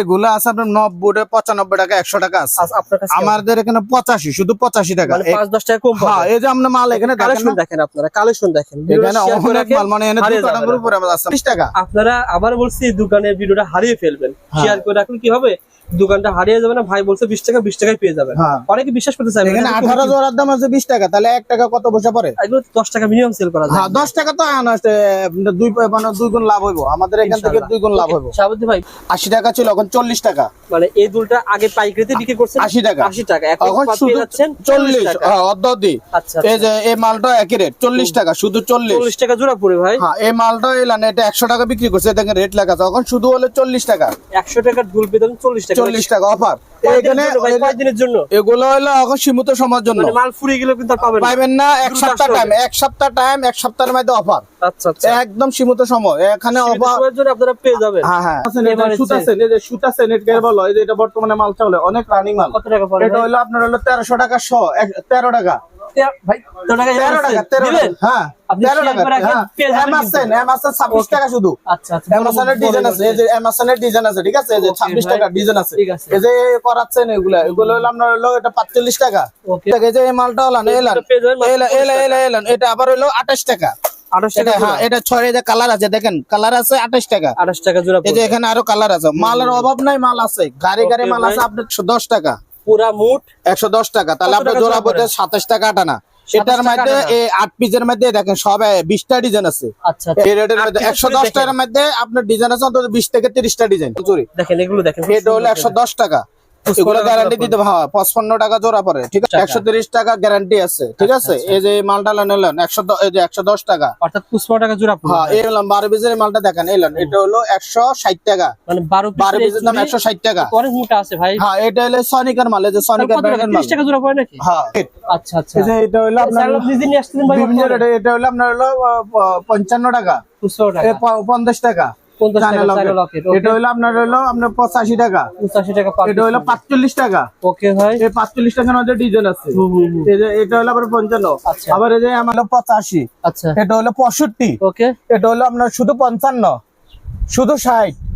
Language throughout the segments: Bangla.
এগুলো আছে আপনার নব্বই পঁচানব্বই টাকা একশো টাকা আছে। আচ্ছা, আমাদের এখানে পঁচাশি শুধু পঁচাশি টাকা। মানে পাঁচ দশ টাকা কম হ্যাঁ এই যে আপনার মাল এখানে দেখেন কালেকশন দেখেন আপনারা কালেকশন দেখেন। এখানে অনেক মাল মানে। উপরে আছে। টাকা। আপনারা আবার বলছি দোকানের ভিডিওটা হারিয়ে ফেলবেন। হ্যাঁ। শেয়ার করে রাখুন কি হবে দোকানটা হারিয়ে যাবে না ভাই বলছে বিশ টাকা বিশ টাকায় পেয়ে যাবেন হ্যাঁ। অনেকে বিশ্বাস করতে চাই আঠারো জোড়ার দাম আছে বিশ টাকা তাহলে এক টাকা কত পয়সা পরে এগুলো দশ টাকা মিনিমাম সেল করা যায়। হ্যাঁ দশ টাকা তো দুই মানে দুই গুণ লাভ হইব। আমাদের এখান থেকে। দুই গুণ লাভ হইব। শাহাবুদ্দিন ভাই। আশি টাকা ছিল এখন চল্লিশ টাকা। মানে এই দুলটা আগে পাইকারিতে বিক্রি করছেন? আশি টাকা। আশি টাকা এখন চল্লিশ হ্যাঁ অর্ধি আচ্ছা এই যে এই মালটা একই রেট চল্লিশ টাকা শুধু চল্লিশ। চল্লিশ টাকা জোড়া পড়ে ভাই। হ্যাঁ এই মালটা এলান এটা একশো টাকা বিক্রি করছে দেখেন রেট লেখা আছে এখন শুধু হলো চল্লিশ টাকা। একশো টাকার দুল পেয়ে চল্লিশ টাকা। চল্লিশ টাকা অফার এগুলো হলো এখন সীমিত সময়ের জন্য। মানে মাল ফুরিয়ে গেলেও কিন্তু পাবেন না। এক সপ্তাহ টাইম এক সপ্তাহ টাইম এক সপ্তাহের মধ্যে অফার আচ্ছা আচ্ছা। একদম সীমিত সময়। এখানে অফার জন্য আপনারা পেয়ে যাবেন। হ্যাঁ হ্যাঁ। সুতা সেন এই যে সুতা সেন এটা বলো এই যে এটা বর্তমানে মাল চলে অনেক রানিং মাল। কত টাকা এটা? হলো আপনার হলো তেরোশো টাকা শ তেরো টাকা। তে- ভাই টাকা টাকা? টাকা হ্যাঁ আপনি তেরো share টাকা করে রাখেন, পেয়ে যাবেন এমাসেন কিন্তু। এমাসেন ছাব্বিশ টাকা শুধু। আচ্ছা এমাসনের ডিজাইন আছে এই যে এমাসনের ডিজাইন আছে ঠিক আছে? এই যে ছাব্বিশ টাকা ডিজাইন আছে। এই যে করাচ্ছেন এগুলা এগুলো হলো আপনার হলো এটা পাঁচচল্লিশ টাকা। এই যে এই মালটা হলান এলান। এটা পেয়ে যাবেন মাত্র এলা এলা এলা এলান এটা আবার হলো আঠাশ টাকা। আঠাশ এটা টাকা হ্যাঁ এটা ছয় এই যে কালার আছে দেখেন কালার আছে আঠাশ টাকা। আঠাশ টাকা জোড়া এখানে আরও কালার আছে। মালের অভাব নাই মাল আছে। গাড়ি গাড়ি মাল আছে আপনার দশ টাকা। পুরা মুঠ একশো দশ টাকা। তাহলে আপনার জোড়া বলতে সাতাশ টাকা আটানা এটার মধ্যে এই আট পিসের মধ্যে দেখেন সব বিশটা ডিজাইন আছে। আচ্ছা আচ্ছা। এই রেটের মধ্যে একশো করে দশ দেখেন। টাকার মধ্যে আপনার ডিজাইন আছে অন্তত বিশ থেকে তিরিশটা ডিজাইন দেখেন এগুলো দেখেন এটা হলো একশো দশ টাকা। এগুলো গ্যারান্টি দিতে হ্যাঁ পঁচপান্ন টাকা জোড়া পরে ঠিক আছে? একশো তিরিশ টাকা গ্যারান্টি আছে ঠিক আছে? আচ্ছা। এই যে মালটা নিলেন একশো একশো দশ টাকা। অর্থাৎ পুষ্পা টাকা জোড়া হ্যাঁ এই হলাম বারো পিসের মালটা দেখেন এলেন এটা হলো একশো ষাট টাকা। মানে বারো বারো পিসের পিসের দাম একশো ষাট টাকা। অনেক মোটা আছে ভাই। হ্যাঁ এটা হলো সনিকার মাল এই যে সনিকার ব্র্যান্ডের মাল টাকা জোড়া পড়ে নাকি? হ্যাঁ। আচ্ছা আচ্ছা। এটা হলো আপনার নিজে নিয়ে আসতেন ভাই এটা হলো আপনার হলো পঞ্চান্ন টাকা। পঞ্চাশ টাকা। এটা হলো আপনার হলো আপনার পঁচাশি টাকা। পঁচাশি টাকা এটা হলো পাঁচচল্লিশ টাকা। ওকে ভাই। এই পাঁচচল্লিশ টাকার মধ্যে ডিজাইন আছে। এটা হলো আবার পঞ্চান্ন। আচ্ছা। আবার এই যে আমার পঁচাশি। আচ্ছা। এটা হলো পঁয়ষট্টি। ওকে এটা হলো আপনার শুধু পঞ্চান্ন। শুধু ষাট।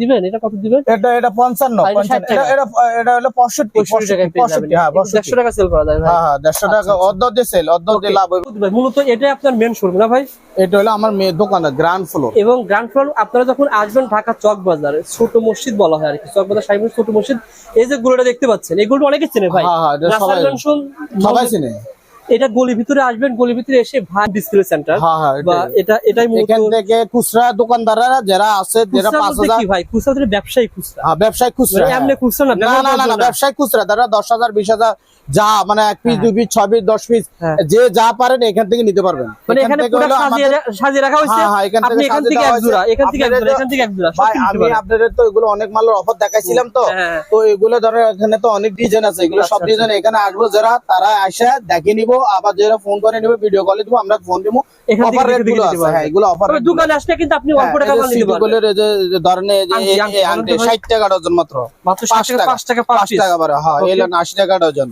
দিবেন এটা কত দিবেন? এটা এটা পঞ্চান্ন এটা এটা এটা এটা হলো পঁয়ষট্টি পঁয়ষট্টি টাকায় পেয়ে যাবেন। পঁয়ষট্টি হ্যাঁ দেড়শো টাকা সেল করা যায় হ্যাঁ হ্যাঁ দেড়শো টাকা অর্ধ দিয়ে সেল অর্ধ দিয়ে লাভ হবে মূলত এটাই আপনার মেন শোরুম না ভাই? এটা হলো আমার মেয়ে দোকান গ্রাউন্ড ফ্লোর এবং গ্রাউন্ড ফ্লোর আপনারা যখন আসবেন ঢাকা চক বাজারে ছোট মসজিদ বলা হয় আর কি চক বাজার সাহেবের ছোট মসজিদ এই যে গুলোটা দেখতে পাচ্ছেন এই এগুলো অনেকে চেনে ভাই। হ্যাঁ, হ্যাঁ, সবাই চিনে। এটা গলির ভিতরে আসবেন গলি ভিতরে এসে ভাই ডিসপ্লে সেন্টার হ্যাঁ হ্যাঁ এটা এটাই এখান থেকে খুচরা দোকানদাররা যারা আছে যারা খুচরা পাঁচ বলতে হাজার কি ভাই খুচরা বলতে ব্যবসায়ী খুচরা হ্যাঁ, ব্যবসায়িক খুচরা মানে এমনি হ্যাঁ। খুচরা না না না না ব্যবসায়ী খুচরা হাজার বিশ হাজার যা মানে এক পিস হ্যাঁ। দুই পিস ছয় পিস দশ পিস হ্যাঁ। যে যা পারেন এখান থেকে নিতে পারবেন মানে এখানে সাজিয়ে রাখা হয়েছে হ্যাঁ, এখান থেকে এখান থেকে এক জোড়া এখান থেকে এক জোড়া এখান থেকে এক জোড়া ভাই আমি আপনাদের তো এগুলো অনেক মালের অফার দেখাইছিলাম তো। তো এগুলো ধরো এখানে তো অনেক ডিজাইন আছে এগুলো আচ্ছা, সব আচ্ছা। ডিজাইন এখানে আসব যারা তারা আসে দেখে নিবো আবার যারা ফোন করে নিবে ভিডিও কলে দিব আমরা ফোন দিব। অফার রেটগুলো আছে। হ্যাঁ এগুলো অফার দোকানে আসলে কিন্তু আপনি অল্প টাকা মাল নিতে পারবেন। যে আংটি, আংটি, আংটি বলেন তো ভাই। ষাট টাকা ডজন মাত্র। মাত্র 60 টাকা টাকা। 5 টাকা পার টাকা বারো হ্যাঁ টাকা ডজন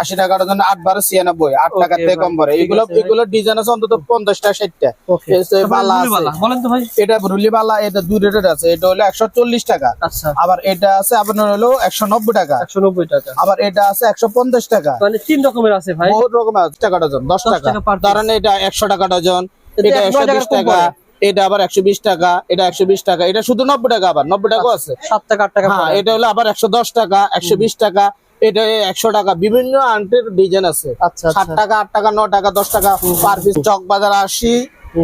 আশি টাকা ডজন আট বারো ছিয়ানব্বই আট Okay, থেকে কম পড়ে। এগুলো এগুলো ডিজাইন আছে অন্তত পঞ্চাশটা ষাটটা ওকে এসে বালা আছে। বলেন তো ভাই। এটা রুলি বালা এটা দুই রেটের আছে। এটা হলো একশো চল্লিশ টাকা। আচ্ছা। আবার এটা আছে আপনার হলো একশো নব্বই টাকা। 190 টাকা। আবার এটা আছে একশো পঞ্চাশ টাকা। মানে তিন রকমের আছে ভাই। বহুত রকম টাকা ডজন দশ টাকা। টাকা। ধরেন এটা একশো টাকা ডজন এটা একশো বিশ টাকা এটা আবার একশো বিশ টাকা এটা একশো বিশ টাকা এটা শুধু নব্বই টাকা আবার নব্বই টাকাও আছে। সাত টাকা আট টাকা হ্যাঁ এটা হলো আবার একশো দশ টাকা একশো বিশ টাকা এটা একশো টাকা বিভিন্ন আন্টির ডিজাইন আছে। আচ্ছা সাত আচ্ছা। টাকা আট টাকা ন টাকা দশ টাকা পার পিস চক বাজার আশি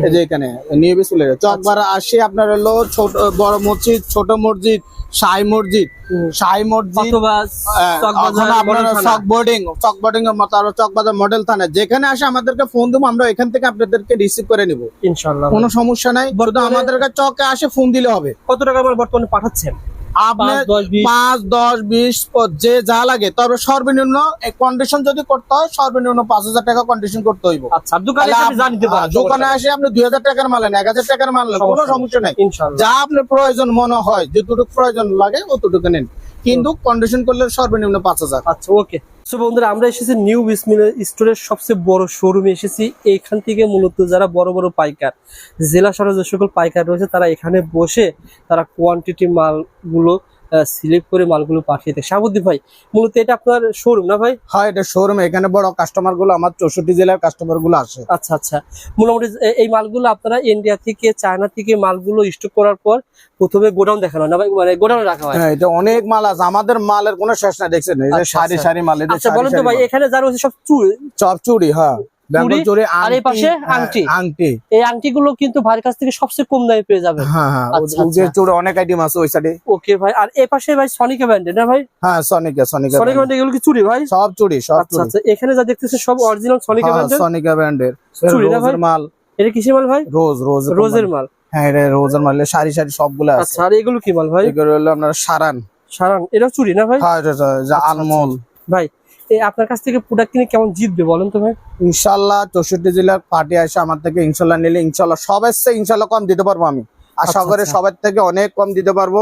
এই যে এখানে নিয়ে চলে চক আচ্ছা। বাজার আপনার হলো ছোট বড় মসজিদ ছোট মসজিদ সাই মসজিদ। সাই মসজিদ হ্যাঁ, চক বোর্ডিং চক বোর্ডিং এর মতো আরও চক মডেল থানা। যেখানে আসে আমাদেরকে ফোন দেবো আমরা এখান থেকে আপনাদেরকে রিসিভ করে নিব। ইনশাআল্লাহ কোনো সমস্যা নাই আমাদের চকে আসে ফোন দিলে হবে। কত টাকা বর্তমানে পাঠাচ্ছেন? আপনি পাঁচ, দশ, বিশ। যে যা লাগে। তবে সর্বনিম্ন কন্ডিশন যদি করতে হয় সর্বনিম্ন পাঁচ হাজার টাকা কন্ডিশন করতে হইব। আচ্ছা দোকানে যা আসে আপনি দুই হাজার টাকার মাললেন এক হাজার টাকার মাল নেন কোনো সমস্যা নাই। যা আপনার প্রয়োজন মনে হয় যতটুকু প্রয়োজন লাগে অতটুকু নেন। কিন্তু কন্ডিশন করলে সর্বনিম্ন পাঁচ হাজার। আচ্ছা ওকে সো বন্ধুরা, আমরা এসেছি নিউ বিসমিল স্টোরের সবচেয়ে বড় শোরুমে এসেছি। এইখান থেকে মূলত যারা বড় বড় পাইকার, জেলা শহরে যে সকল পাইকার রয়েছে, তারা এখানে বসে তারা কোয়ান্টিটি মালগুলো সিলেক্ট করে মালগুলো পাঠিয়ে দেয়। সাবুদ্দি ভাই মূলত এটা আপনার শোরুম না ভাই? হয় এটা শোরুম এখানে বড় কাস্টমারগুলো আমার চৌষট্টি জেলার কাস্টমারগুলো আসে। আচ্ছা আচ্ছা। মোটামুটি এই মালগুলো আপনারা ইন্ডিয়া থেকে চায়না থেকে মালগুলো স্টক করার পর প্রথমে গোডাউন দেখানো না ভাই? মানে গোডাউনে রাখা হয়? হ্যাঁ এটা অনেক মাল আছে। আমাদের মালের কোনো শেষ নাই দেখছেন? এই যে আচ্ছা, সারি আচ্ছা। সারি মাল আচ্ছা বলেন তো ভাই এখানে যা রয়েছে সব চুল চপ চুড়ি হ্যাঁ। আর এই আংটি, পাশে হ্যাঁ, আংটি। আংটি। এই আংটিগুলো কিন্তু ভাইয়ের কাছ থেকে সবচেয়ে কম দামে পেয়ে যাবেন। হ্যাঁ হ্যাঁ আচ্ছা, উগের আচ্ছা। অনেক আইটেম আছে ওই সাইডে ওকে ভাই আর পাশে ভাই সনিকা না ভাই? হ্যাঁ সনিকা সনিকা সনিকা ব্র্যান্ডের এগুলো কি চুড়ি ভাই? সব সব আচ্ছা আচ্ছা এখানে যা দেখতেছেন সব অরিজিনাল সনিকা সনিকা না ভাই? মাল। এটা কিসের মাল ভাই? রোজ রোজ রোজের মাল। হ্যাঁ এটা রোজের মাল সারি সারি সবগুলো আছে। আচ্ছা আর এগুলো কি মাল ভাই? এগুলো হলো আপনার সারান। সারান এটা চুড়ি না ভাই? হ্যাঁ এটা আচ্ছা, আলমোল ভাই আপনার কাছ থেকে প্রোডাক্ট কিনে কেমন জিতবে বলেন তো ভাই? ইনশাল্লাহ চৌষট্টি জেলার পার্টি আসে আমার থেকে ইনশাল্লাহ নিলে ইনশাল্লাহ সবার চেয়ে ইনশাল্লাহ কম দিতে পারব আমি। আশা আচ্ছা, করি আচ্ছা। সবার থেকে অনেক কম দিতে পারব।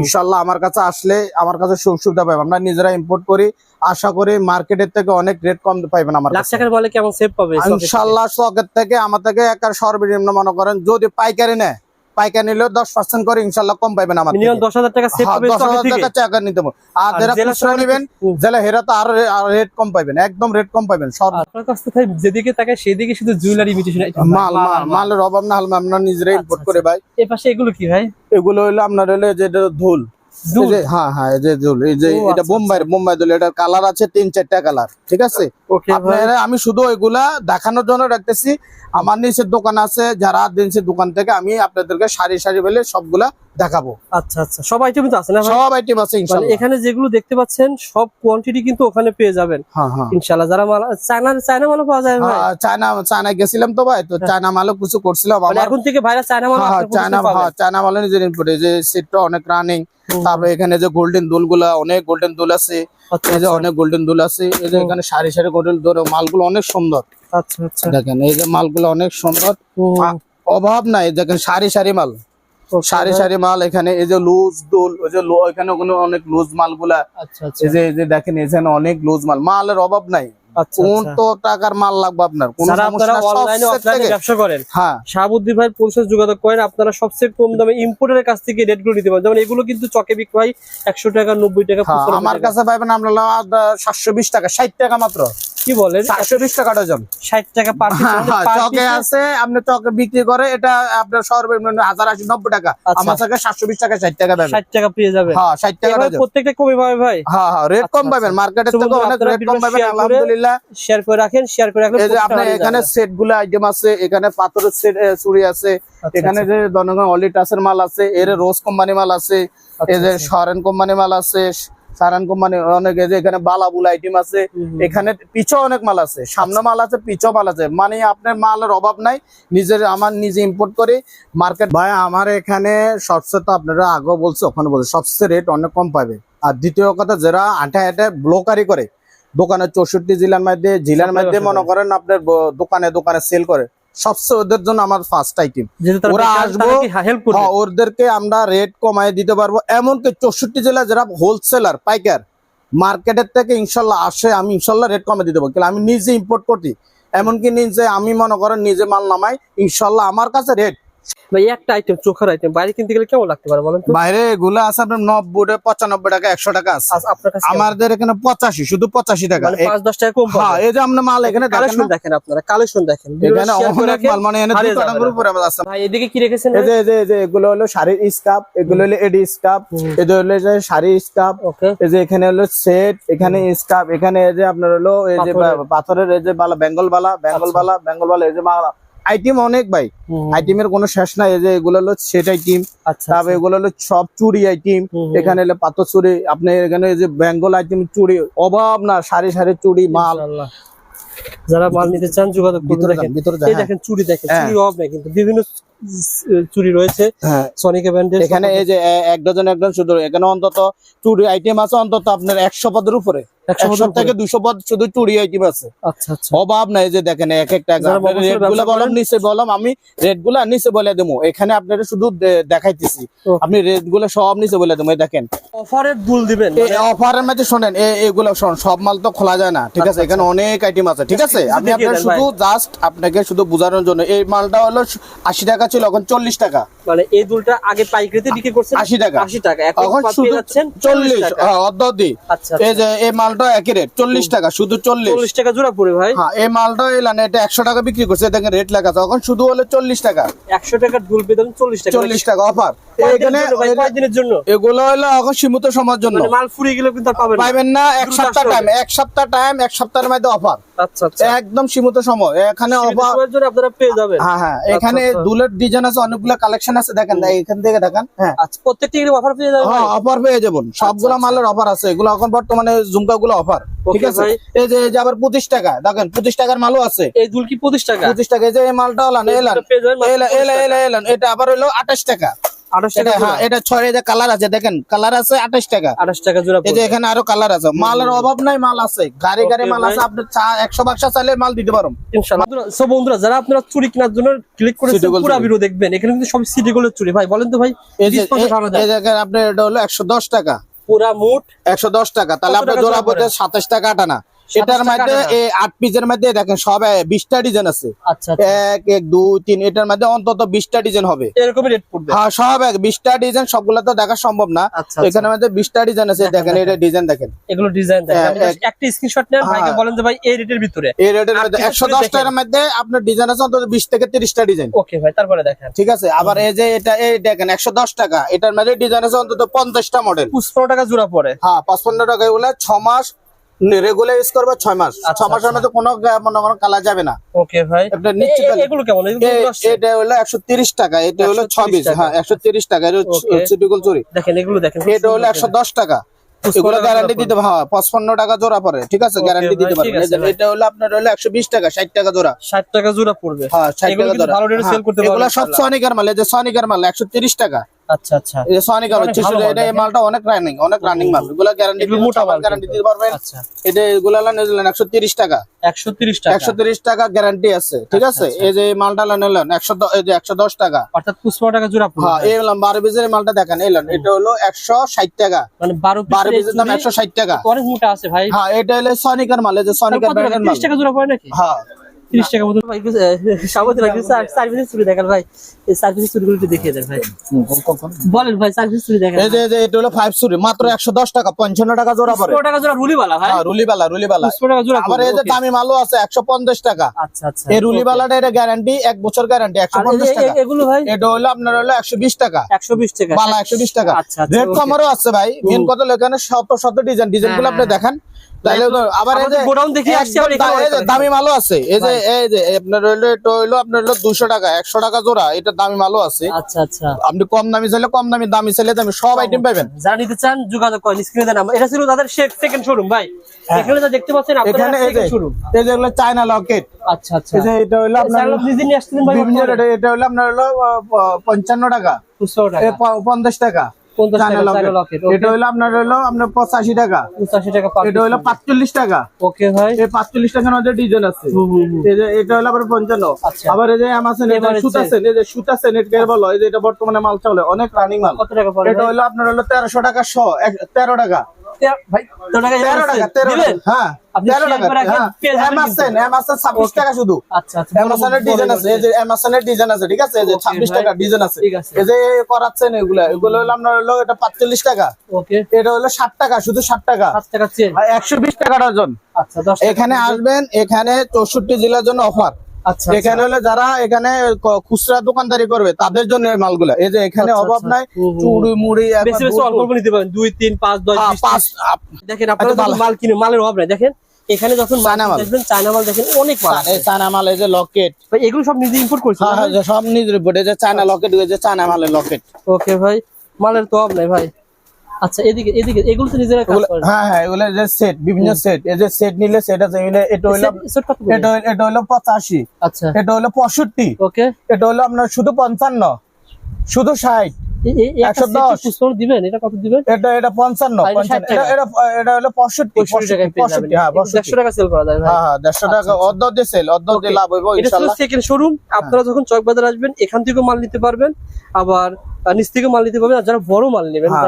ইনশাল্লাহ আমার কাছে আসলে আমার কাছে সুযোগ সুবিধা পাবে। আমরা নিজেরা ইম্পোর্ট করি। আশা করি মার্কেটের থেকে অনেক রেট কম পাইবেন আমার টাকার কেমন সেভ পাবে ইনশাল্লাহ স্টকের থেকে আমার থেকে একটা সর্বনিম্ন মনে করেন যদি পাইকারি নেয় পাইকারি নিলেও দশ পার্সেন্ট করে ইনশাল্লাহ কম পাইবেন আমার দশ হাজার টাকা হ্যাঁ, দশ হাজার টাকা টাকা নিতে আর যারা খুচরা নেবেন জেলা হেরা তো আরও রেট কম পাবেন একদম রেট কম পাইবেন আপনার যেদিকে তাকে সেদিকে শুধু জুয়েলারি ইমিটেশন মাল মাল মালের অভাব না হলে আপনার নিজেরাই আচ্ছা, ইম্পোর্ট করে ভাই। এ পাশে এগুলো কি ভাই? এগুলো হলো আপনার হলো যে ধুল। হ্যাঁ হ্যাঁ যে ধুল এই যে এটা আচ্ছা, বোম্বাই বোম্বাই এটার কালার আছে তিন চারটা কালার ঠিক আছে? আপনারা আমি শুধু ওইগুলা দেখানোর জন্য রাখতেছি আমার নিচের দোকান আছে যারা নিচের দোকান থেকে আমি আপনাদেরকে সারি সারি বলে সবগুলা দেখাবো। আচ্ছা আচ্ছা সব আইটেম তো আছে না সব আইটেম আছে মানে এখানে যেগুলো দেখতে পাচ্ছেন সব কোয়ান্টিটি কিন্তু ওখানে পেয়ে যাবেন। হ্যাঁ হ্যাঁ। যারা মাল চায়না চায়না মালও পাওয়া যায় ভাই। হ্যাঁ, চায়না চায়না গেছিলাম তো ভাই তো চায়না মালও কিছু করছিলাম মানে আমার এখন থেকে ভাইরা চায়না মাল হ্যাঁ, চায়না হ্যাঁ, চায়না মালও নিজের ইনপুট যে সেটটা অনেক রানিং তারপরে এখানে যে গোল্ডেন দুলগুলা অনেক গোল্ডেন দুল আছে। আচ্ছা যে অনেক গোল্ডেন দুল আছে। এই যে এখানে সারি সারি গোল্ডেন দুল মালগুলো অনেক সুন্দর। আচ্ছা আচ্ছা। দেখেন এই যে মালগুলো অনেক সুন্দর। অভাব নাই দেখেন সারি সারি মাল। সারি সারি মাল এখানে এই যে লুজ দুল ওই যে এখানে অনেক লুজ মালগুলা। আচ্ছা আচ্ছা। এই যে দেখেন এখানে অনেক লুজ মাল। মালের অভাব নাই। আচ্ছা কোন আচ্ছা। টাকার মাল লাগবে আপনার? কোন আপনারা অনলাইনে অফলাইনে ব্যবসা করেন হ্যাঁ। শাহাবুদ্দি ভাই যোগাযোগ করেন আপনারা সবচেয়ে কম দামে ইম্পোর্টের কাছ থেকে নিতে পারেন। যেমন এগুলো কিন্তু চকে বিক্রি হয় একশো টাকা নব্বই টাকা হ্যাঁ, 95 আমার কাছে আমরা সাতশো বিশ টাকা ষাট টাকা মাত্র। কি বলেন টাকা ডজন ষাট টাকা পার হ্যাঁ, চকে আছে আপনি চকে বিক্রি করে এটা আপনার সর্বনিম্ন হাজার আশি নব্বই টাকা আচ্ছা। আমার টাকা টাকা টাকা পেয়ে যাবে হ্যাঁ ষাট টাকা ডজন প্রত্যেকটা কমে পাবে ভাই হ্যাঁ হ্যাঁ রেট আচ্ছা, কম পাবেন আচ্ছা। মার্কেটের থেকে অনেক রেট কম পাবেন আলহামদুলিল্লাহ শেয়ার করে রাখেন শেয়ার করে রাখলে এই যে আপনি এখানে যাবে। সেটগুলো আইটেম আছে এখানে পাথরের সেট চুড়ি আছে এখানে। যে জনগণ অলি টাসের মাল আছে এর রোজ কোম্পানি মাল আছে এই যে আচ্ছা। সরেন কোম্পানি মাল আছে সারান কোম্পানি অনেক এখানে বালাবুল আইটেম আছে। এখানে পিছও অনেক মাল আছে সামনে মাল আছে পিছও মাল আছে। মানে আপনার মালের অভাব নাই নিজের আমার নিজে ইম্পোর্ট করি মার্কেট ভাই আমার এখানে সবচেয়ে তো আপনারা আগেও বলছে ওখানে বলছে সবচেয়ে রেট অনেক কম পাবে। আর দ্বিতীয় কথা যারা আঠা আঠা ব্লকারি করে দোকানে চৌষট্টি জেলার মধ্যে জেলার মধ্যে মনে করেন আপনার দোকানে দোকানে সেল করে। সবচেয়ে ওদের জন্য আমার ফার্স্ট আইটেম ওরা আসব, হ্যাঁ ওদেরকে আমরা রেট কমায় দিতে পারব। এমনকি চৌষট্টি জেলা যারা হোলসেলার পাইকার মার্কেটের থেকে ইনশাল্লাহ আসে আমি ইনশাল্লাহ রেট কমে দিতে পারব। কিন্তু আমি নিজে ইম্পোর্ট করছি। এমনকি নিজে আমি মনে করেন নিজে মাল নামাই ইনশাল্লাহ আমার কাছে রেট ভাই একটা আইটেম চোখার আইটেম বাইরে কিনতে গেলে কেমন লাগতে পারে বলেন বাইরে এগুলো আছে আপনার নব্বই পঁচানব্বই টাকা একশো টাকা আছে। আজ আপনার কাছে কেমন? আমাদের এখানে পঁচাশি শুধু পঁচাশি টাকা। মানে পাঁচ দশ টাকা কম হ্যাঁ এই যে আমরা মাল এখানে কালেকশন দেখেন আপনারা কালেকশন দেখেন। এখানে অনেক মাল মানে এখানে হারিয়ে দুটো যাবে টাকার না। উপরে আছে। ভাই এদিকে কি রেখেছেন এই যে এই যে এগুলো হলো শাড়ির স্কাপ এগুলো হলো এডি স্কাপ হুম। হলো যে শাড়ির স্কাপ এই যে এখানে হলো সেট এখানে স্কাপ এখানে এই যে আপনার হলো এই যে পাথরের। এই যে বালা বেঙ্গল বালা বেঙ্গল আচ্ছা। বালা বেঙ্গল বালা এই যে বালা। আইটেম অনেক ভাই। আইটেমের কোনো শেষ নাই এই যে এগুলো হলো সেট আইটেম আচ্ছা তারপরে এগুলো হলো সব চুরি আইটেম। এখানে হলো পাথর চুরি আপনি এখানে এই যে বেঙ্গল আইটেম চুড়ি অভাব না সারি সারি চুরি মাল। যারা মাল নিতে চান যোগাযোগ ভিতরে ভিতরে এই হ্যাঁ। দেখেন চুরি দেখেন হ্যাঁ। চুড়ি অভাব নেই কিন্তু বিভিন্ন চুরি রয়েছে। সনিকা ব্র্যান্ডের এখানে এই যে এক ডজন এক ডজন শুধু এখানে অন্তত চুড়ি আইটেম আছে অন্তত আপনার একশো পদের উপরে। একশো একশো থেকে দুশো পদ শুধু চুড়ি আইটেম আছে। আচ্ছা আচ্ছা। অভাব নাই যে দেখেন এক এক টাকা যারা বছরে রেটগুলা বললাম নিচে বললাম আমি রেটগুলা নিচে বলে দেবো। এখানে আপনারা শুধু দেখাইতেছি। আপনি রেটগুলো সব নিচে বলে দেবো দেখেন। অফারের দুল দিবেন। অফারের মধ্যে শোনেন এগুলো শোন সব মাল তো খোলা যায় না ঠিক আছে? এখানে অনেক আইটেম আছে ঠিক আছে? আমি আপনার শুধু জাস্ট আপনাকে শুধু বোঝানোর জন্য এই মালটা হলো আশি টাকা ছিল এখন চল্লিশ টাকা। মানে এই দুলটা আগে পাইকারিতে বিক্রি করছেন? 80 টাকা। আশি টাকা। এখন শুধু চল্লিশ টাকা। হ্যাঁ অর্ধ অর্ধি। আচ্ছা। এই যে এই মালটা একই রেট চল্লিশ টাকা শুধু চল্লিশ। চল্লিশ টাকা জোড়া পড়ে ভাই। হ্যাঁ এই মালটা এলান এটা একশো টাকা বিক্রি করছে দেখেন রেট লেখা শুধু হলো চল্লিশ টাকা। একশো টাকার দুল পেয়ে যাবেন চল্লিশ টাকা। চল্লিশ টাকা অফার এখানে জন্য জন্য? এগুলো হলো এখন সীমিত সময়ের জন্য। মানে মাল ফুরিয়ে গেলে কিন্তু আর পাবেন না। এক সপ্তাহ টাইম এক সপ্তাহ টাইম এক সপ্তাহের মধ্যে অফার আচ্ছা আচ্ছা। একদম সীমিত সময়। এখানে অফার আপনারা পেয়ে যাবেন। হ্যাঁ হ্যাঁ। এখানে আচ্ছা। দুলের ডিজাইন আছে অনেকগুলো কালেকশন আছে দেখেন এখান থেকে দেখেন হ্যাঁ। প্রত্যেকটি অফার পেয়ে যাবেন হ্যাঁ অফার পেয়ে যাবেন। সবগুলো আচ্ছা। মালের অফার আছে। এগুলো এখন বর্তমানে ঝুমকা গুলো অফার ঠিক আছে? এই যে যে আবার পঁচিশ টাকা দেখেন পঁচিশ টাকার মালও আছে। এই দুল কি পঁচিশ টাকা? পঁচিশ টাকা এই যে এই মালটা হলান এলান এলা এলা এলান এটা আবার হলো আঠাশ টাকা। আঠাশ এটা টাকা হ্যাঁ এটা ছয় যে কালার আছে দেখেন কালার আছে আঠাশ টাকা। আঠাশ টাকা জোড়া এই যে এখানে আরও কালার আছে। মালের অভাব নাই মাল আছে। গাড়ি গাড়ি মাল আছে আপনি একশো বাক্সা চাইলে মাল দিতে পারো। ইনশাআল্লাহ। বন্ধুরা, বন্ধুরা যারা আপনারা চুরি কেনার জন্য ক্লিক করেছেন পুরো ভিডিও দেখবেন এখানে কিন্তু সব সিটি চুরি। ভাই বলেন তো ভাই এই যে আপনার এটা হলো একশো দশ টাকা। পুরা মুঠ একশো দশ টাকা তাহলে আপনার জোড়া পড়ছে পড়ে? সাতাশ টাকা আটানা 27 এটার মধ্যে এই আট পিসের মধ্যে দেখেন সব বিশটা ডিজাইন আছে। আচ্ছা আচ্ছা। এক এক দুই তিন এটার মধ্যে অন্তত বিশটা ডিজাইন হবে। এরকমই রেট পড়বে? হ্যাঁ সব এক বিশটা ডিজাইন সবগুলো তো দেখা সম্ভব না। আচ্ছা। এখানে মধ্যে বিশটা ডিজাইন আছে দেখেন এটা ডিজাইন দেখেন। এগুলো ডিজাইন দেখেন। হ্যাঁ, আপনি just এক- একটা স্ক্রিনশট নেন ভাইকে হ্যাঁ। বলেন যে ভাই এই রেটের ভিতরে। এই রেটের মধ্যে। টাকার মধ্যে আপনার ডিজাইন আছে অন্তত বিশ থেকে তিরিশটা ডিজাইন ওকে ভাই তারপরে দেখেন। ঠিক আছে আবার এই যে এটা এই দেখেন একশো দশ টাকা। এটার মধ্যে ডিজাইন আছে অন্তত পঞ্চাশটা মডেল পঁচপন্ন টাকা জোড়া পড়ে। হ্যাঁ পাঁচপন্ন টাকা এগুলো ছ মাস রেগুলার ইউজ করবে ছয় মাস। ছ আচ্ছা, মাসের আচ্ছা। মধ্যে কোনো মনে করেন কালার যাবে না। ওকে ভাই। একটা এ- নিশ্চিত এগুলো কেমন? এটা হলো একশো তিরিশ টাকা এটা হলো 130 ছবিশ টাকা। হ্যাঁ একশো তিরিশ টাকা এটা. সিটিকুল চুরি। দেখেন এগুলো দেখেন এটা হলো একশো। দশ টাকা। এগুলো গ্যারান্টি দিতে হ্যাঁ পঁচপন্ন টাকা জোড়া পরে ঠিক আছে? গ্যারান্টি দিতে পারবেন এটা হলো আপনার হলো একশো বিশ টাকা ষাট টাকা জোড়া। ষাট টাকা জোড়া পড়বে। হ্যাঁ ষাট টাকা জোড়া। হ্যাঁ, এগুলো সব। সনিকার মাল এই যে সনিকার মাল একশো তিরিশ টাকা। আচ্ছা আচ্ছা। ভালো এটা এই মালটা অনেক রানিং অনেক রানিং মাল। এগুলো গ্যারান্টি মোটা মাল গ্যারান্টি দিতে পারবেন। আচ্ছা। এটা এগুলো নিলেন একশো তিরিশ টাকা। একশো তিরিশ টাকা। একশো তিরিশ টাকা গ্যারান্টি আছে ঠিক আচ্ছা, আছে? আচ্ছা। এই যে মালটা নিলেন একশো দ- এই যে একশো দশ টাকা। অর্থাৎ টাকা জোড়া হ্যাঁ এই হলাম বারো পিসের মালটা দেখেন এই এলেন এটা হলো একশো ষাট টাকা। মানে বারো বারো পিসের পিসের দাম চুড়ি একশো ষাট টাকা। অনেক মোটা আছে ভাই। হ্যাঁ এটা হলো সনিকার মাল এই যে সনিকার ব্র্যান্ডের মাল। টাকা জোড়া পড়ে নাকি? হ্যাঁ। তিরিশ টাকা মতো। ভাই সার্ভিসের চুরি দেখেন ভাই। এই সার্ভিসের চুরিগুলো একটু দেখিয়ে দেন ভাই। বলেন ভাই সার্ভিস চুরি দেখেন। এই যে এটা হলো ফাইভ সুরি মাত্র একশো দশ টাকা পঞ্চান্ন টাকা জোড়া পরে পনেরো টাকা জোড়া রুলিওয়ালা ভাই। হ্যাঁ রুলিবালা রুলিবালা। পনেরো টাকা জোড়া আবার এই যে দামি মালও আছে একশো পঞ্চাশ টাকা। আচ্ছা আচ্ছা। এই রুলিবালাটা এটা গ্যারান্টি এক বছর গ্যারান্টি একশো আর এই পঞ্চাশ যে- টাকা। এগুলো ভাই? এটা হলো আপনার হলো একশো বিশ টাকা। একশো বিশ টাকা। বালা একশো বিশ টাকা। আচ্ছা, আচ্ছা, রেড okay. কমারও আছে ভাই মেন কথা হলো এখানে শত শত ডিজাইন ডিজাইনগুলো হ্যাঁ, আপনি দেখান তাহলে তো আবার গোডাউন দেখে আসছি, দামি মালও আছে। এই যে এই যে আপনার হইল এটা হইল আপনার হইল দুশো টাকা একশো টাকা জোড়া এটা দামি মালও আছে। আচ্ছা আচ্ছা। আপনি কম দামি চাইলে কম দামি দামি চাইলে দামি সব আইটেম পাবেন যারা নিতে চান যোগাযোগ করেন স্ক্রিনে দেন এটা ছিল তাদের সেকেন্ড শোরুম ভাই। এখানে যা দেখতে পাচ্ছেন হ্যাঁ। এখানে এই যে এই যে এগুলো চায়না লকেট আচ্ছা আচ্ছা। এই যে এটা আপনার এটা আপনার হলো পঞ্চান্ন টাকা। পঞ্চাশ টাকা। এটা আপনার আপনার পঁচাশি টাকা। পঁচাশি টাকা এটা হইল পাঁচচল্লিশ টাকা। ওকে ভাই। এই পাঁচচল্লিশ টাকার মধ্যে ডিজাইন আছে। এটা হলো আবার পঞ্চান্ন। আচ্ছা। আবার এই যে আমাজন সুতা এই যে সুতা আছে এটা কে বলো এই যে এটা বর্তমানে মাল চলে অনেক রানিং মাল। কত টাকা এটা? হলো আপনার হলো তেরোশো টাকা শ তেরো টাকা। ভাই টাকা তেরো এবার টাকা তেরো দিবেন? টাকা হ্যাঁ আপনি তেরো share টাকা করে রাখেন, পেয়ে যাবেন এমাজন কিন্তু। এমাজন ছাব্বিশ টাকা শুধু। অ্যামাজনের ডিজাইন আছে এই যে অ্যামাজনের ডিজাইন আছে ঠিক আছে? এই যে ছাব্বিশ টাকা ডিজাইন আছে। এই যে করাচ্ছেন এগুলা এগুলো হলো আপনার হলো এটা পাঁচচল্লিশ টাকা। এটা হলো ষাট টাকা শুধু ষাট টাকা। একশো বিশ টাকা ডজন আচ্ছা এখানে আসবেন এখানে চৌষট্টি জেলার জন্য অফার এখানে হলে যারা এখানে খুচরা দোকানদারি করবে তাদের জন্য মালগুলা। এই যে এখানে আচ্ছা, অভাব আচ্ছা। নাই চুড়ি মুড়ি নিতে পারেন। দুই তিন পাঁচ দশ হ্যাঁ, পাঁচ আপ- দেখেন আপনারা মাল কিনে মালের অভাব নাই। দেখেন এখানে যখন মাল চায়না মাল। কিনতে চায়না মাল দেখেন অনেক মাল। এই চায়না মাল এই যে লকেট। ভাই এগুলো সব নিজে ইম্পোর্ট করছেন হ্যাঁ হ্যাঁ, সব নিজের যে চায়না লকেট যে চায়না মালের লকেট। ওকে ভাই মালের তো অভাব নাই ভাই। আচ্ছা এদিকে এদিকে এগুলো তো নিজেরা কাজ এগুলো- হ্যাঁ হ্যাঁ এগুলো যে সেট বিভিন্ন সেট এই যে সেট নিলে সেট আছে এটা? এটা হইলো- এটা হলো পঁচাশি। আচ্ছা। এটা হলো পঁয়ষট্টি। ওকে এটা হলো আপনার শুধু পঞ্চান্ন। শুধু ষাট। এ- এ- এই একটা 110 set কুচনো দিবেন এটা কত দিবেন? এটা এটা পঞ্চান্ন আর এটা পঞ্চান্ন। 60 টাকা। এটা হলো হ্যাঁ পঁয়ষট্টি। দেড়শো টাকা সেল করা যায় ভাই। হ্যাঁ হ্যাঁ দেড়শো টাকা আচ্ছা, অর্ধ দিয়ে সেল অর্ধ দিয়ে Okay. লাভ হইব এটা সেকেন্ড শোরুম আপনারা যখন চকবাজার আসবেন এখান থেকেও মাল নিতে পারবেন। আবার নিচ থেকে মাল নিতে পারবেন আর যারা বড় মাল নেবেন হ্যাঁ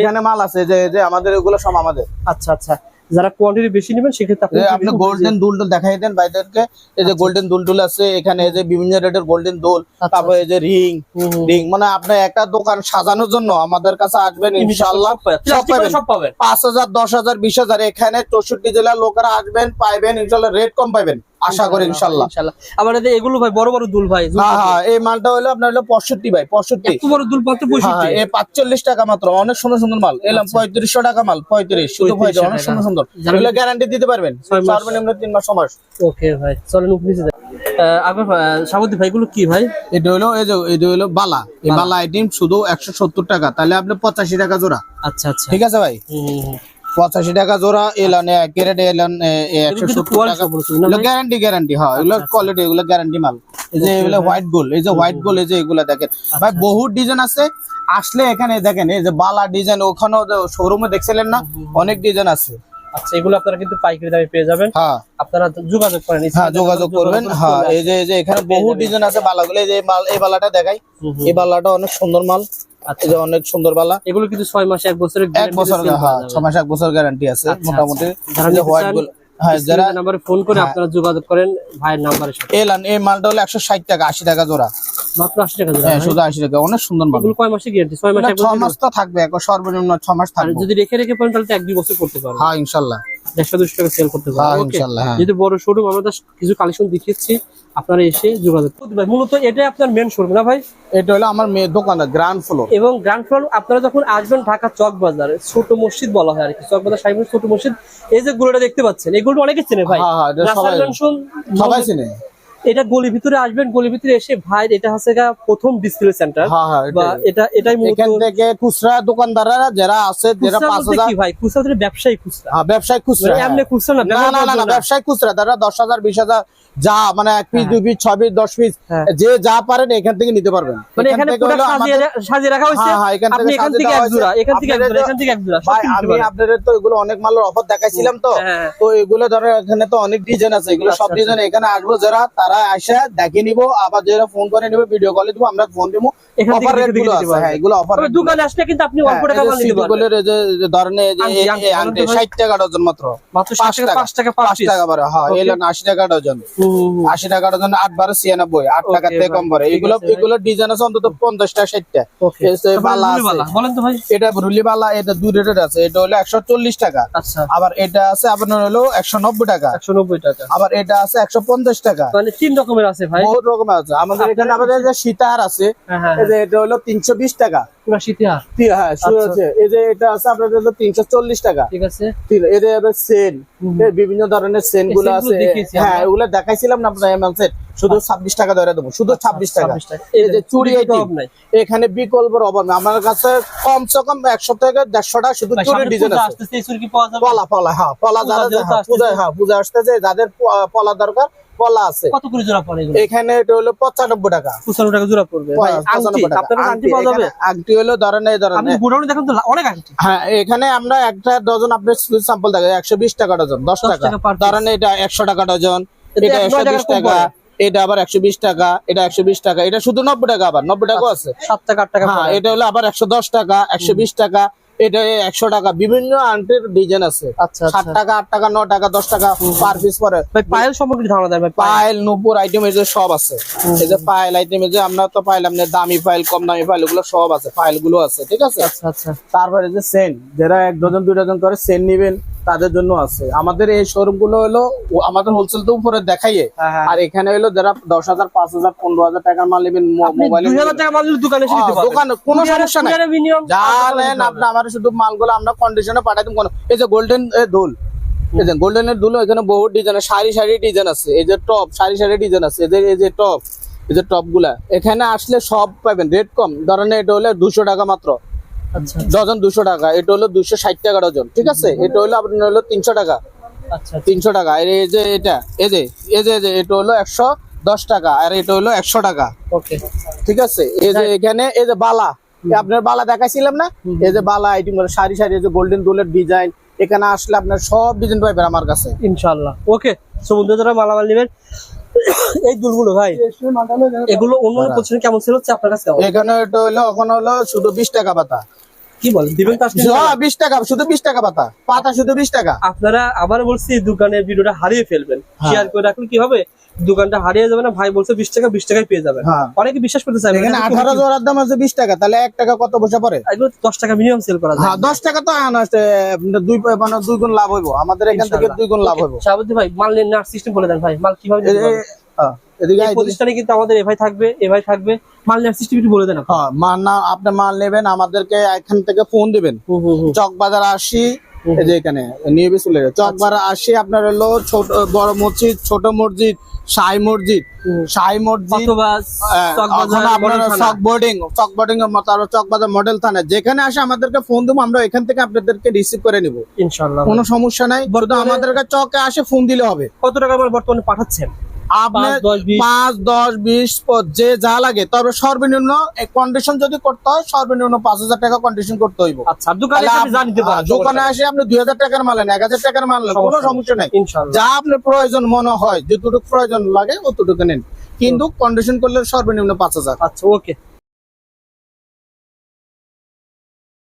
এখানে মাল আছে যে যে আমাদের এগুলো সব আমাদের। আচ্ছা আচ্ছা। যারা কোয়ান্টিটি বেশি নেবেন সেক্ষেত্রে আপনি আপনি গোল্ডেন দুল টুল দেখাই দেন ভাইদেরকে। এই যে গোল্ডেন দুল টুল আছে এখানে এই যে বিভিন্ন রেটের গোল্ডেন দুল আচ্ছা, তারপর এই যে রিং রিং মানে আপনি একটা দোকান সাজানোর জন্য আমাদের কাছে আসবেন ইনশাল্লাহ সব পাবেন। সব পাবেন। পাঁচ হাজার দশ হাজার বিশ হাজার এখানে চৌষট্টি জেলার লোকেরা আসবেন পাইবেন ইনশাল্লাহ রেট কম পাইবেন। আশা করি ইনশাল্লাহ ইনশাআল্লাহ। আবার এই যে এগুলো ভাই বড় বড় দুল ভাই হ্যাঁ হ্যাঁ এই মালটা হলো আপনার হলো পঁয়ষট্টি ভাই পঁয়ষট্টি। এত বড় দুল পাতে হ্যাঁ পঁয়ষট্টি? এই পাঁচচল্লিশ টাকা মাত্র অনেক সুন্দর সুন্দর মাল। এলাম আচ্ছা। পঁয়ত্রিশশো টাকা মাল পঁয়ত্রিশ শুধু 35 পঁয়ত্রিশ অনেক সুন্দর সুন্দর। এগুলো গ্যারান্টি দিতে পারবেন। সর্বনিম্ন তিন মাস সময় ওকে ভাই চলেন উপরে আগে সাবুদ্দি ভাই কি ভাই? এটা হলো এই যে এটা হলো বালা। এই বালা। আইটেম শুধু একশো সত্তর টাকা তাহলে আপনি পঁচাশি টাকা জোড়া। আচ্ছা আচ্ছা। ঠিক আছে ভাই। পঁচাশি টাকা জোড়া এলান ক্যারেট এলান একশো এগুলো কিন্তু সত্তর টাকা। সম্পূর্ণ ছিল না এগুলো ভাই? গ্যারান্টি গ্যারান্টি হয় এগুলো কোয়ালিটি এগুলো গ্যারান্টি মাল। এই যে এগুলো হোয়াইট গোল এই যে হোয়াইট গোল এই যে এগুলো দেখেন। ভাই বহু ডিজাইন আছে। আসলে এখানে দেখেন এই যে বালা ডিজাইন ওখানেও শোরুমে দেখছিলেন না অনেক ডিজাইন আছে। আচ্ছা এগুলো আপনারা কিন্তু পাইকারি দামে পেয়ে যাবেন। হ্যাঁ। আপনারা যোগাযোগ করেন হ্যাঁ যোগাযোগ করবেন। হ্যাঁ এই যে এই যে এখানে বহু ডিজাইন আছে বালাগুলো। এই যে এই মাল এই বালাটা দেখাই। এই বালাটা অনেক সুন্দর মাল। আচ্ছা। অনেক সুন্দর বালা। এগুলো কিন্তু ছয় মাসে এক বছরের এক বছর হ্যাঁ করা ছ মাস এক বছর গ্যারান্টি আছে আচ্ছা, মোটামুটি। আচ্ছা। হোয়াইট হ্যাঁ যারা নাম্বারে ফোন করে হ্যাঁ। আপনারা যোগাযোগ করেন ভাইয়ের নাম্বারের সাথে। এলান এই মালটা হলো টাকা আশি টাকা জোড়া। মাত্র আশি টাকা জোড়া হ্যাঁ শুধু আশি টাকা অনেক সুন্দর মাল। এগুলো কয় মাসে গ্যারান্টি ছয় মাসে তো থাকবে এক সর্বনিম্ন ছ মাস থাকবে। যদি রেখে রেখে পড়েন তাহলে এক দুই বছর করতে পারবেন। হ্যাঁ ইনশাল্লাহ। দেড়শো দুশো টাকা সেল করতে হ্যাঁ হ্যাঁ। যেহেতু বড় শোরুম আমরা কিছু কালেকশন দেখিয়েছি আপনারা এসে যোগাযোগ মূলত এটাই আপনার মেন শোরুম না ভাই? এটা হলো আমার দোকান গ্রান্ড ফ্লোর এবং ফ্লোর আপনারা যখন আসবেন ঢাকা চক বাজার ছোট মসজিদ বলা হয় আর কি চক বাজার সাহেবের ছোট মসজিদ এই যে গুলোটা দেখতে পাচ্ছেন এই এগুলো অনেকে চেনে ভাই। হ্যাঁ, সবাই চিনে। এটা গলির ভিতরে আসবেন গলির ভিতরে এসে ভাই এটা হচ্ছে প্রথম ডিসপ্লে সেন্টার হ্যাঁ হ্যাঁ বা এটা এটাই এখান থেকে খুচরা দোকানদাররা যারা আছে যারা পাঁচ হাজার কি ভাই? খুচরা হচ্ছে ব্যবসায়ী খুচরা। হ্যাঁ, ব্যবসায়িক খুচরা মানে হ্যাঁ। এমনি খুচরা না না না না ব্যবসায়ী খুচরা তারা দশ হাজার বিশ হাজার যা মানে এক পিস দুই পিস ছয় পিস দশ পিস হ্যাঁ। যে যা পারেন এখান থেকে নিতে পারবেন। মানে এখানে সাজিয়ে রাখা হয়েছে? হ্যাঁ, হ্যাঁ, আপনি এখান থেকে এক জোড়া এখান থেকে এক জোড়া তো- এখান থেকে এক জোড়া ভাই আমি আপনাদের তো এগুলো অনেক মালের অফার দেখাইছিলাম তো। হ্যাঁ। তো এগুলো ধরো এখানে তো অনেক ডিজাইন আছে এগুলো সব আচ্ছা, ডিজাইন এখানে আসব যারা তারা আসে দেখে নিবো আবার যারা ফোন করে নিবে ভিডিও কলে দিব আমরা ফোন দিব। থেকে অফার রেটগুলো আছে হ্যাঁ এগুলো অফার দোকানে আসলে কিন্তু আপনি অল্প টাকা মাল নিতে পারবেন। যে যে ধরনের এই যে আংটি, এই- আংটি, এই বলুন আংটি তো ভাই। 60 টাকা ডজন মাত্র। মাত্র 60 টাকা টাকা। 5 টাকা পার টাকা করে হ্যাঁ Okay. এলো টাকা ডজন। আশি টাকা ডজন আট বারো ছিয়ানব্বই আট Okay, টাকা থেকে কম এগুলো এগুলো ডিজাইন আছে অন্তত বালা বলেন তো ভাই। এটা রুলি বালা এটা দুই রেটের আছে এটা হলো একশো চল্লিশ টাকা। আচ্ছা। আবার এটা আছে আপনার হলো একশো নব্বই টাকা। 190 টাকা। আবার এটা আছে একশো পঞ্চাশ টাকা। মানে তিন রকমের আছে ভাই। বহুত রকমের আছে। আমাদের এখানে আমাদের যে সীতাহার আছে হ্যাঁ হ্যাঁ এই যে এটা হলো তিনশো বিশ টাকা। পুরো হ্যাঁ শুরু আচ্ছা। আছে এই যে এটা আছে আপনার হলো তিনশো চল্লিশ টাকা। ঠিক আছে। এই যে এবার সেন বিভিন্ন ধরনের সেনগুলো আছে। হ্যাঁ দেখাইছিলাম না এমন সেট শুধু ছাব্বিশ টাকা ধরে দেবো শুধু ছাব্বিশ টাকা। 26 টাকা। এই যে নাই। এখানে বিকল্পের অভাব নেই। আমার কাছে কমসে কম একশো থেকে টাকা শুধু সামনে ডিজাইন আছে। আসতেছে, চুড়ি কি পাওয়া যাবে? পলা পলা হ্যাঁ পলা যারা হ্যাঁ, পূজা। হ্যাঁ পূজা আসতেছে যাদের পলা দরকার পলা আছে কত করে জোড়া পড়ে এখানে এটা হলো পঁচানব্বই টাকা 95 টাকা জোড়া পড়বে। আংটি, পঁচানব্বই টাকা আপনার আংটি পাওয়া যাবে? আংটি হলো ধরেন এই আপনি গোডাউনে দেখেন তো অনেক আংটি। হ্যাঁ এখানে আমরা একটা ডজন আপনার স্যাম্পল দেখা যায় একশো বিশ টাকা ডজন দশ 10 টাকা টাকা। ধরেন এটা একশো টাকা ডজন এটা এক একশো নয় বিশ টাকা কম টাকা পড়ে। এটা আবার একশো বিশ টাকা এটা একশো বিশ টাকা এটা শুধু নব্বই টাকা আবার নব্বই টাকাও আছে সাত টাকা, আট টাকা হ্যাঁ এটা হলো আবার একশো দশ টাকা একশো বিশ টাকা এটা একশো টাকা। বিভিন্ন আন্টির ডিজাইন আছে। আচ্ছা, সাত আচ্ছা। টাকা আট টাকা ন টাকা দশ টাকা পার পিস পরে পায়েল সম্পর্কে ধারণা পায়েল। নুপুর আইটেম এই যে সব আছে। এই যে পায়েল আইটেম এই যে আমরা তো পাইলাম না দামি ফাইল কম দামি ফাইল ওগুলো সব আছে ফাইলগুলো আছে ঠিক আছে? আচ্ছা, আচ্ছা। তারপরে যে সেন যারা এক ডজন দুই ডজন করে সেন নিবেন তাদের জন্য আছে। আমাদের এই শোরুমগুলো হলো আমাদের হোলসেল তো উপরে দেখাইয়ে। হ্যাঁ, হ্যাঁ। আর এখানে হলো যারা দশ হাজার পাঁচ হাজার পনেরো হাজার টাকার মাল নেবেন মোবাইল 2000 টাকা মাল নিলে দোকানে কোনো সমস্যা নাই। কুরিয়ারে যা নেন আপনি আমার শুধু মালগুলো আমরা কন্ডিশনে পাঠাই দিব। কোনো এই যে গোল্ডেন দুল। যে গোল্ডেনের দুল এখানে বহু ডিজাইন সারি সারি ডিজাইন আছে। এই যে টপ সারি সারি ডিজাইন আছে। এদের এই যে টপ এই যে টপগুলা। এখানে আসলে সব পাবেন। রেট কম। ধরেন এটা হলো দুশো টাকা মাত্র। ডজন দুশো টাকা এটা হলো দুশো ষাট টাকা ডজন ঠিক আছে? এটা হলো আপনার হলো তিনশো টাকা। আচ্ছা, আচ্ছা। তিনশো টাকা আর এই যে এটা এই যে এই যে এটা হলো একশো দশ টাকা আর এটা হলো একশো টাকা। ওকে। ঠিক আছে? এই যে এখানে এই যে বালা আপনার বালা দেখাইছিলাম না? এই যে বালা আইটেম সারি সারি যে গোল্ডেন দুলের ডিজাইন এখানে আসলে আপনার সব ডিজাইন পাইবেন আমার কাছে। ইনশাল্লাহ ওকে সো বন্ধুরা মালামাল নেবেন। এই দুলগুলো ভাই। এগুলো অন্য কেমন ছিল হচ্ছে আপনার কাছে? এখানে এটা হলো ওখানে হলো শুধু বিশ টাকা পাতা। কি বলেন? দিবেন? হ্যাঁ বিশ টাকা শুধু বিশ টাকা পাতা। পাতা শুধু বিশ টাকা। আপনারা আবার বলছি দোকানের ভিডিওটা হারিয়ে ফেলবেন। হ্যাঁ। শেয়ার করে রাখলে কি হবে? দোকানটা হারিয়ে যাবে না ভাই বলছে বিশ টাকা বিশ টাকায় পেয়ে যাবেন হ্যাঁ। অনেকে বিশ্বাস করতে। এখানে আঠারো জোড়ার দাম আছে বিশ টাকা তাহলে এক টাকা কত পয়সা পড়ে? এগুলো দশ টাকা মিনিমাম সেল করা যায়। হ্যাঁ দশ টাকা তো দুই মানে দুই গুণ লাভ হইব। আমাদের এখান থেকে দুই গুণ লাভ হইব। শাহাবুদ্দিন ভাই মাল নেওয়ার সিস্টেম বলে দেন ভাই। মাল কীভাবে হ্যাঁ। প্রতিষ্ঠানে কিন্তু আমাদের এ ভাই থাকবে এ ভাই থাকবে। মাল নেওয়ার সিস্টেম বলে দেন আপনি। হ্যাঁ মাল না আপনি মাল নেবেন আমাদেরকে এখান থেকে ফোন দিবেন। চক বাজার আসি। এই যে এখানে নিয়ে চলে চক বাজার আসি আপনার হলো ছোট বড় মসজিদ ছোট মসজিদ সাই মসজিদ। সাই মসজিদ চকবাজার। চক বোর্ডিং চক বোর্ডিং এর মতো আরও চক বাজার মডেল থানা যেখানে আসে আমাদেরকে ফোন দেবো আমরা এখান থেকে আপনাদেরকে রিসিভ করে নিব। ইনশাআল্লাহ। কোনো সমস্যা নাই আমাদেরকে চকে আসে ফোন দিলে হবে। কত টাকা বর্তমানে পাঠাচ্ছেন? আপনি পাঁচ, দশ, বিশ? যে যা লাগে। তবে সর্বনিম্ন কন্ডিশন যদি করতে হয় সর্বনিম্ন পাঁচ হাজার টাকা কন্ডিশন করতে হইব। আচ্ছা দোকানে আসে আপনি দুই হাজার টাকার মালেন এক হাজার টাকার মাললেন কোনো সমস্যা নাই। যা আপনার প্রয়োজন মনে হয় যতটুকু প্রয়োজন লাগে অতটুকু নেন। কিন্তু কন্ডিশন করলে সর্বনিম্ন পাঁচ হাজার। আচ্ছা ওকে